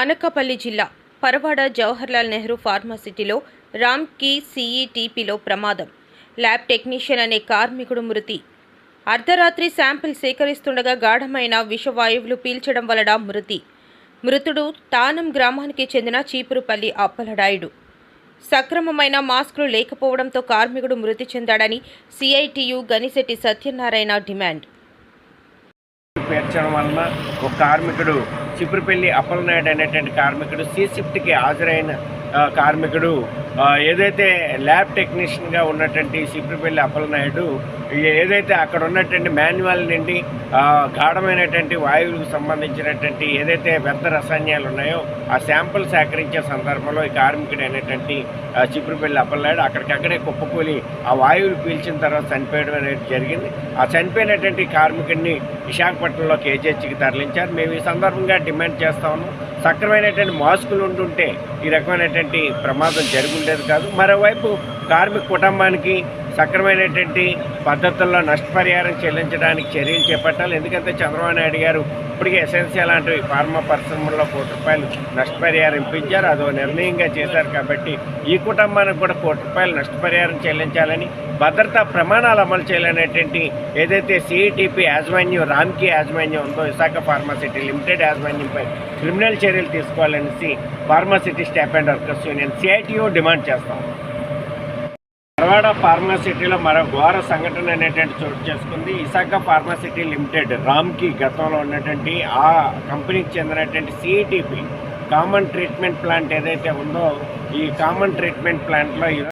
అనకాపల్లి జిల్లా పరవాడ జవహర్లాల్ నెహ్రూ ఫార్మాసిటీలో రామ్కి సీఈటీపీలో ప్రమాదం. ల్యాబ్ టెక్నీషియన్ అనే కార్మికుడు మృతి. అర్ధరాత్రి శాంపిల్ సేకరిస్తుండగా గాఢమైన విషవాయువులు పీల్చడం వలన మృతి. మృతుడు తానం గ్రామానికి చెందిన చీపురుపల్లి అప్పలడాయుడు సక్రమమైన మాస్కులు లేకపోవడంతో కార్మికుడు మృతి చెందాడని సిఐటియు గనిశెట్టి సత్యనారాయణ డిమాండ్. పేర్చడం వలన ఒక కార్మికుడు చిపురుపల్లి అప్పలనాయుడు అనేటువంటి కార్మికుడు సి షిఫ్ట్కి హాజరైన కార్మికుడు ఏదైతే ల్యాబ్ టెక్నీషియన్గా ఉన్నటువంటి చిపురుపల్లి అప్పలనాయుడు ఏదైతే అక్కడ ఉన్నటువంటి మాన్యువల్ నుండి గాఢమైనటువంటి వాయువులకు సంబంధించినటువంటి ఏదైతే వ్యర్థ రసాయనాలు ఉన్నాయో ఆ శాంపుల్ సేకరించే సందర్భంలో ఈ కార్మికుడు అనేటువంటి ఆ, చిపురుపల్లి అప్పలనాయుడు అక్కడికక్కడే కుప్పకూలి ఆ వాయువులు పీల్చిన తర్వాత చనిపోయడం అనేది జరిగింది. ఆ చనిపోయినటువంటి కార్మికుడిని విశాఖపట్నంలో కేజీహెచ్కి తరలించారు. మేము ఈ సందర్భంగా డిమాండ్ చేస్తా ఉన్నాం. సక్రమైనటువంటి మాస్కులు ఉంటుంటే ఈ రకమైనటువంటి ప్రమాదం జరుగుండేది కాదు. మరోవైపు కార్మిక కుటుంబానికి సక్రమైనటువంటి పద్ధతుల్లో నష్టపరిహారం చెల్లించడానికి చర్యలు చేపట్టాలి. ఎందుకంటే చంద్రబాబు నాయుడు గారు ఇప్పటికే ఎసెన్సియల్ లాంటివి ఫార్మా పరిశ్రమల్లో కోటి రూపాయలు నష్టపరిహారం ఇప్పించారు. అదో నిర్ణయంగా చేశారు కాబట్టి ఈ కుటుంబానికి కూడా కోటి రూపాయలు నష్టపరిహారం చెల్లించాలని భద్రతా ప్రమాణాలు అమలు చేయాలనేటువంటి ఏదైతే సిఈటిపి యాజమాన్యం రామ్కి యాజమాన్యం ఉందో విశాఖ ఫార్మాసిటీ లిమిటెడ్ యాజమాన్యంపై క్రిమినల్ చర్యలు తీసుకోవాలనేసి Pharmacity staff and workers union CITU demand చేస్తాం. ధారవాడ ఫార్మాసిటీలో మరో ఘోర సంఘటన అనేటువంటి చోటు చేసుకుంది. విశాఖ ఫార్మాసిటీ లిమిటెడ్ రామ్కి గతంలో ఉన్నటువంటి ఆ కంపెనీకి చెందినటువంటి సిఈటిపి కామన్ ట్రీట్మెంట్ ప్లాంట్ ఏదైతే ఉందో ఈ కామన్ ట్రీట్మెంట్ ప్లాంట్లో